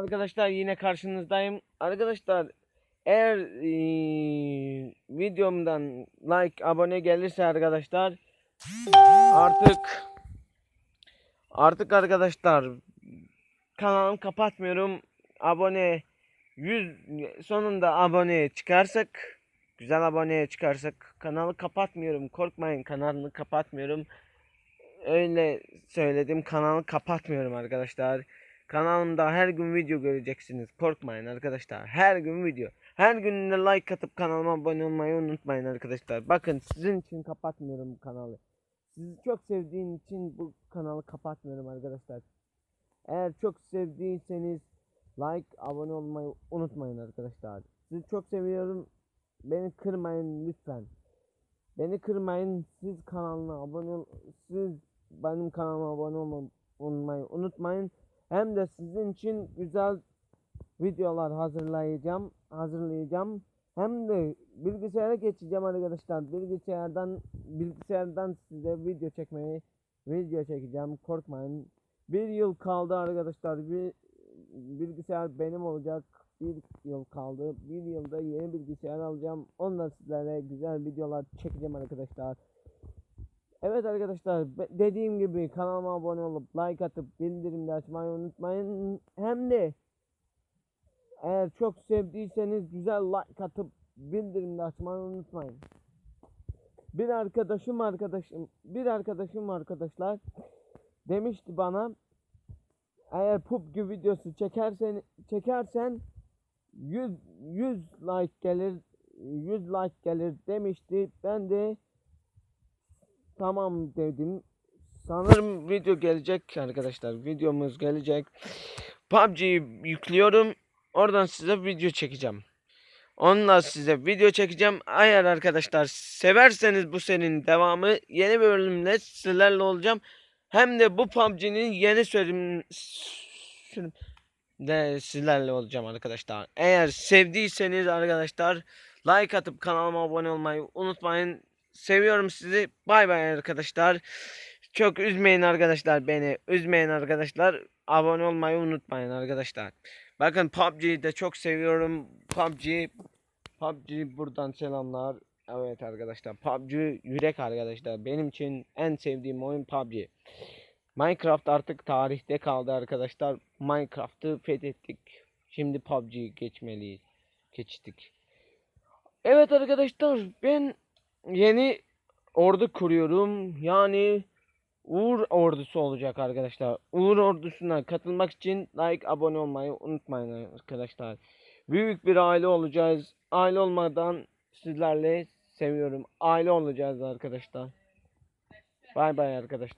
arkadaşlar yine karşınızdayım. Arkadaşlar eğer eee, videomdan like abone gelirse arkadaşlar artık artık arkadaşlar kanalımı kapatmıyorum. Abone 100 sonunda abone çıkarsak güzel aboneye çıkarsak kanalı kapatmıyorum. Korkmayın kanalını kapatmıyorum. Öyle söyledim kanalı kapatmıyorum arkadaşlar. Kanalımda her gün video göreceksiniz. Korkmayın arkadaşlar. Her gün video. Her gün like atıp kanalıma abone olmayı unutmayın arkadaşlar. Bakın sizin için kapatmıyorum bu kanalı. Sizi çok sevdiğim için bu kanalı kapatmıyorum arkadaşlar. Eğer çok sevdiyseniz like, abone olmayı unutmayın arkadaşlar. Sizi çok seviyorum. Beni kırmayın lütfen. Beni kırmayın. Siz kanalına abone ol. Siz benim kanalıma abone olma- olmayı unutmayın. Hem de sizin için güzel videolar hazırlayacağım. Hazırlayacağım. Hem de bilgisayara geçeceğim arkadaşlar. Bilgisayardan bilgisayardan size video çekmeyi video çekeceğim. Korkmayın. Bir yıl kaldı arkadaşlar. Bir bilgisayar benim olacak. Bir yıl kaldı. Bir yılda yeni bilgisayar alacağım. Onunla sizlere güzel videolar çekeceğim arkadaşlar. Evet arkadaşlar dediğim gibi kanalıma abone olup like atıp bildirimleri açmayı unutmayın. Hem de eğer çok sevdiyseniz güzel like atıp bildirimleri açmayı unutmayın. Bir arkadaşım arkadaşım bir arkadaşım arkadaşlar demişti bana eğer PUBG videosu çekersen çekersen 100 100 like gelir 100 like gelir demişti. Ben de tamam dedim. Sanırım video gelecek arkadaşlar. Videomuz gelecek. PUBG'yi yüklüyorum. Oradan size video çekeceğim. Onunla size video çekeceğim. Eğer arkadaşlar severseniz bu serinin devamı yeni bölümle sizlerle olacağım. Hem de bu PUBG'nin yeni sürüm de sizlerle olacağım arkadaşlar. Eğer sevdiyseniz arkadaşlar like atıp kanalıma abone olmayı unutmayın. Seviyorum sizi. Bay bay arkadaşlar. Çok üzmeyin arkadaşlar beni. Üzmeyin arkadaşlar. Abone olmayı unutmayın arkadaşlar. Bakın PUBG'yi de çok seviyorum. PUBG PUBG buradan selamlar. Evet arkadaşlar PUBG yürek arkadaşlar. Benim için en sevdiğim oyun PUBG. Minecraft artık tarihte kaldı arkadaşlar. Minecraft'ı fethettik. Şimdi PUBG'yi geçmeliyiz. Geçtik. Evet arkadaşlar ben yeni ordu kuruyorum. Yani Uğur ordusu olacak arkadaşlar. Uğur ordusuna katılmak için like abone olmayı unutmayın arkadaşlar. Büyük bir aile olacağız. Aile olmadan sizlerle seviyorum. Aile olacağız arkadaşlar. Bay bay arkadaşlar.